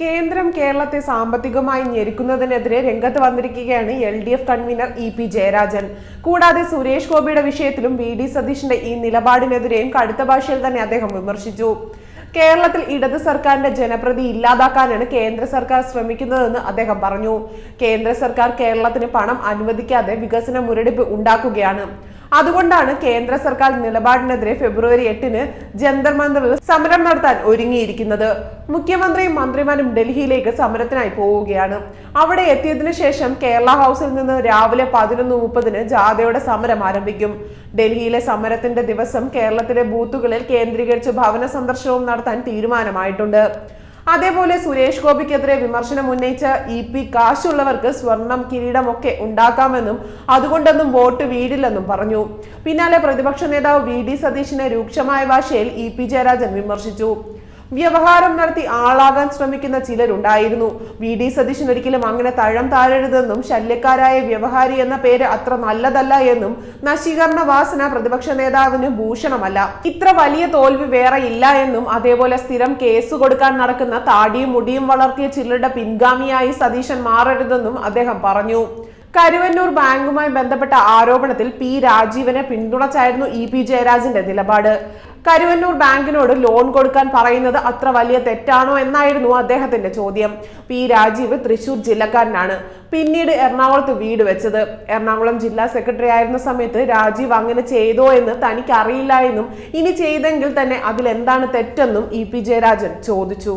കേന്ദ്രം കേരളത്തെ സാമ്പത്തികമായി ഞെരുക്കുന്നതിനെതിരെ രംഗത്ത് വന്നിരിക്കുകയാണ് L D F convener E P Jayarajan. കൂടാതെ സുരേഷ് ഗോപിയുടെ വിഷയത്തിലും വി ഡി സതീഷിന്റെ ഈ നിലപാടിനെതിരെയും കടുത്ത ഭാഷയിൽ തന്നെ അദ്ദേഹം വിമർശിച്ചു. കേരളത്തിൽ ഇടത് സർക്കാരിന്റെ ജനപ്രതി ഇല്ലാതാക്കാനാണ് കേന്ദ്ര സർക്കാർ ശ്രമിക്കുന്നതെന്ന് അദ്ദേഹം പറഞ്ഞു. കേന്ദ്ര സർക്കാർ കേരളത്തിന് പണം അനുവദിക്കാതെ വികസന മുരടിപ്പ് ഉണ്ടാക്കുകയാണ്. അതുകൊണ്ടാണ് കേന്ദ്ര സർക്കാർ നിലപാടിനെതിരെ ഫെബ്രുവരി എട്ടിന് ജന്തർ മന്ദറിൽ സമരം നടത്താൻ ഒരുങ്ങിയിരിക്കുന്നത്. മുഖ്യമന്ത്രിയും മന്ത്രിമാരും ഡൽഹിയിലേക്ക് സമരത്തിനായി പോവുകയാണ്. അവിടെ എത്തിയതിനു ശേഷം കേരള ഹൗസിൽ നിന്ന് രാവിലെ പതിനൊന്ന് മുപ്പതിന് ജാഥയുടെ സമരം ആരംഭിക്കും. ഡൽഹിയിലെ സമരത്തിന്റെ ദിവസം കേരളത്തിലെ ബൂത്തുകളിൽ കേന്ദ്രീകരിച്ച് ഭവന സന്ദർശനവും നടത്താൻ തീരുമാനമായിട്ടുണ്ട്. അതേപോലെ സുരേഷ് ഗോപിക്കെതിരെ വിമർശനം ഉന്നയിച്ച ഇ പി കാശുള്ളവർക്ക് സ്വർണം കിരീടമൊക്കെ ഉണ്ടാക്കാമെന്നും അതുകൊണ്ടൊന്നും വോട്ട് വീടില്ലെന്നും പറഞ്ഞു. പിന്നാലെ പ്രതിപക്ഷ നേതാവ് വി ഡി സതീശിനെ രൂക്ഷമായ ഭാഷയിൽ ഇ പി ജയരാജൻ വിമർശിച്ചു. വ്യവഹാരം നടത്തി ആളാകാൻ ശ്രമിക്കുന്ന ചിലരുണ്ടായിരുന്നു. വി. ഡി. സതീശൻ ഒരിക്കലും അങ്ങനെ തഴം താഴരുതെന്നും ശല്യക്കാരായ വ്യവഹാരി എന്ന പേര് അത്ര നല്ലതല്ല എന്നും നശീകരണ വാസന പ്രതിപക്ഷ നേതാവിന് ഭൂഷണമല്ല. ഇത്ര വലിയ തോൽവി വേറെ ഇല്ല എന്നും അതേപോലെ സ്ഥിരം കേസ് കൊടുക്കാൻ നടക്കുന്ന താടിയും മുടിയും വളർത്തിയ ചിലരുടെ പിൻഗാമിയായി സതീശൻ മാറരുതെന്നും അദ്ദേഹം പറഞ്ഞു. കരുവന്നൂർ ബാങ്കുമായി ബന്ധപ്പെട്ട ആരോപണത്തിൽ പി രാജീവനെ പിന്തുണച്ചായിരുന്നു ഇ പി ജയരാജന്റെ നിലപാട്. കരുവന്നൂർ ബാങ്കിനോട് ലോൺ കൊടുക്കാൻ പറയുന്നത് അത്ര വലിയ തെറ്റാണോ എന്നായിരുന്നു അദ്ദേഹത്തിന്റെ ചോദ്യം. പി രാജീവ് തൃശൂർ ജില്ലക്കാരനാണ്. പിന്നീട് എറണാകുളത്ത് വീട് വെച്ചത്. എറണാകുളം ജില്ലാ സെക്രട്ടറി ആയിരുന്ന സമയത്ത് രാജീവ് അങ്ങനെ ചെയ്തോ എന്ന് തനിക്ക് അറിയില്ല എന്നും ഇനി ചെയ്തെങ്കിൽ തന്നെ അതിലെന്താണ് തെറ്റെന്നും ഇ പി ജയരാജൻ ചോദിച്ചു.